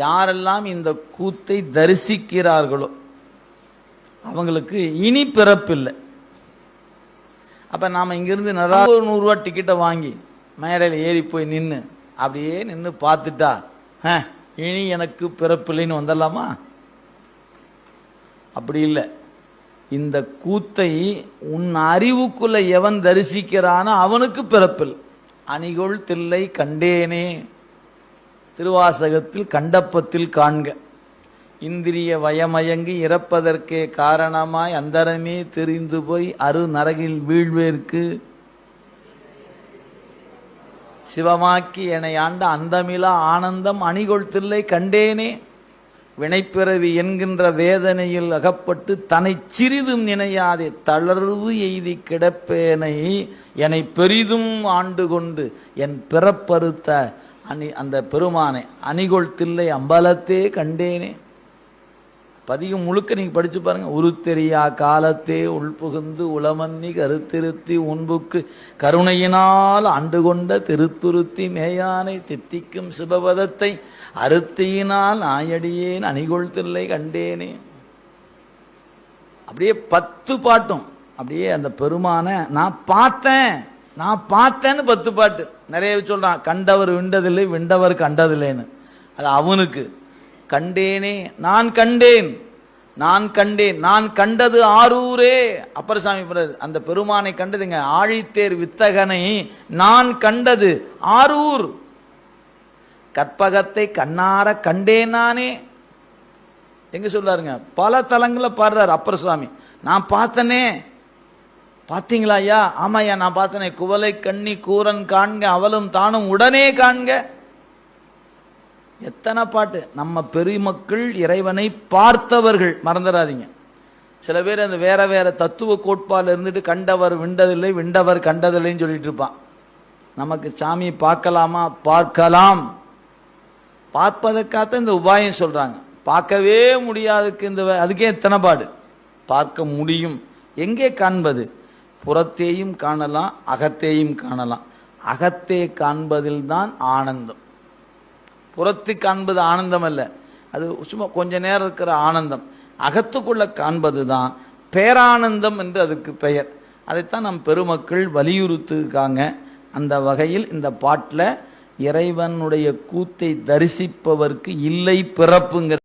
யாரெல்லாம் இந்த கூத்தை தரிசிக்கிறார்களோ அவங்களுக்கு இனி பிறப்பில்லை. அப்ப நாம இங்கிருந்து நிறைய ஒரு நூறுரூவா டிக்கெட்டை வாங்கி மேடையில் ஏறி போய் நின்று அப்படியே நின்று பார்த்துட்டா இனி எனக்கு பிறப்பில்லைன்னு வந்துடலாமா அப்படி இல்லை. இந்த கூத்தை உன் அறிவுக்குள்ள எவன் தரிசிக்கிறானோ அவனுக்கு பிறப்பில். அணிகொள் தில்லை கண்டேனே. திருவாசகத்தில் கண்டப்பத்தில் காண்க. இந்திரிய வயமயங்கி இறப்பதற்கே காரணமாய் அந்தரமே தெரிந்து போய் அரு நரகில் வீழ்வேற்கு. சிவமாக்கி என்னை ஆண்ட அந்தமிலா ஆனந்தம் அணிகொள் தில்லை கண்டேனே. வினைப்பிறவி என்கின்ற வேதனையில் அகப்பட்டு தன்னை சிறிதும் நினையாதே தளர்வு எய்தி கிடப்பேனை. என்னை பெரிதும் ஆண்டு கொண்டு என் பிறப்பறுத்த அணி அந்த பெருமானை அணிகொள் தில்லை அம்பலத்தே கண்டேனே. பதிகம் முழுக்க நீங்கள் படித்து பாருங்கள் உருத்தெரியா காலத்தே உள்புகுந்து உளமன்னி கருத்திருத்தி உன்புக்கு கருணையினால் ஆண்டு கொண்ட திருத்துருத்தி மேயானை தித்திக்கும் சிவபதத்தை அறுத்தியினால் நாயடியேன் அணிகொள் தில்லை கண்டேனே. அப்படியே பத்து பாட்டும். அப்படியே அந்த பெருமானை நான் பார்த்தேன். நான் பார்த்தேன்னு பத்து பாட்டு. நிறைய சொல்றான் கண்டவர் விண்டதில்லை விண்டவர் கண்டதில்லைன்னு. அது அவனுக்கு. கண்டேனே நான் கண்டேன் நான் கண்டேன் நான் கண்டது ஆரூரே. அப்பரசாமி அந்த பெருமானை கண்டதுங்க ஆழித்தேர் வித்தகனை நான் கண்டது ஆரூர். கற்பகத்தை கண்ணார கண்டேன் நானே. எங்க சொல்றாருங்க? பல தலங்களை பாடுறாரு அப்பரசாமி. நான் பார்த்தனே பார்த்தீங்களா ஐயா? ஆமாய்யா நான் பார்த்தனே குவலை கண்ணி கூரன் காண்க அவளும் தானும் உடனே காண்க. எத்தனை பாட்டு? நம்ம பெருமக்கள் இறைவனை பார்த்தவர்கள். மறந்துடாதீங்க. சில பேர் அந்த வேற வேற தத்துவ கோட்பாடுல இருந்துட்டு கண்டவர் விண்டதில்லை விண்டவர் கண்டதில்லைன்னு சொல்லிட்டு இருப்பான். நமக்கு சாமி பார்க்கலாமா? பார்க்கலாம். பார்ப்பதற்காக இந்த உபாயம் சொல்றாங்க. பார்க்கவே முடியாதுக்கு இந்த அதுக்கே எத்தனை பாடு? பார்க்க முடியும். எங்கே காண்பது? புறத்தேயும் காணலாம் அகத்தேயும் காணலாம். அகத்தே காண்பதில் தான் ஆனந்தம். புறத்து காண்பது ஆனந்தம் அல்ல. அது சும்மா கொஞ்ச நேரம் இருக்கிற ஆனந்தம். அகத்துக்குள்ள காண்பது தான் பேரானந்தம் என்று அதுக்கு பெயர். அதைத்தான் நம் பெருமக்கள் வலியுறுத்திருக்காங்க. அந்த வகையில் இந்த பாட்டில் இறைவனுடைய கூத்தை தரிசிப்பவர்க்கு இல்லை பிறப்புங்கிற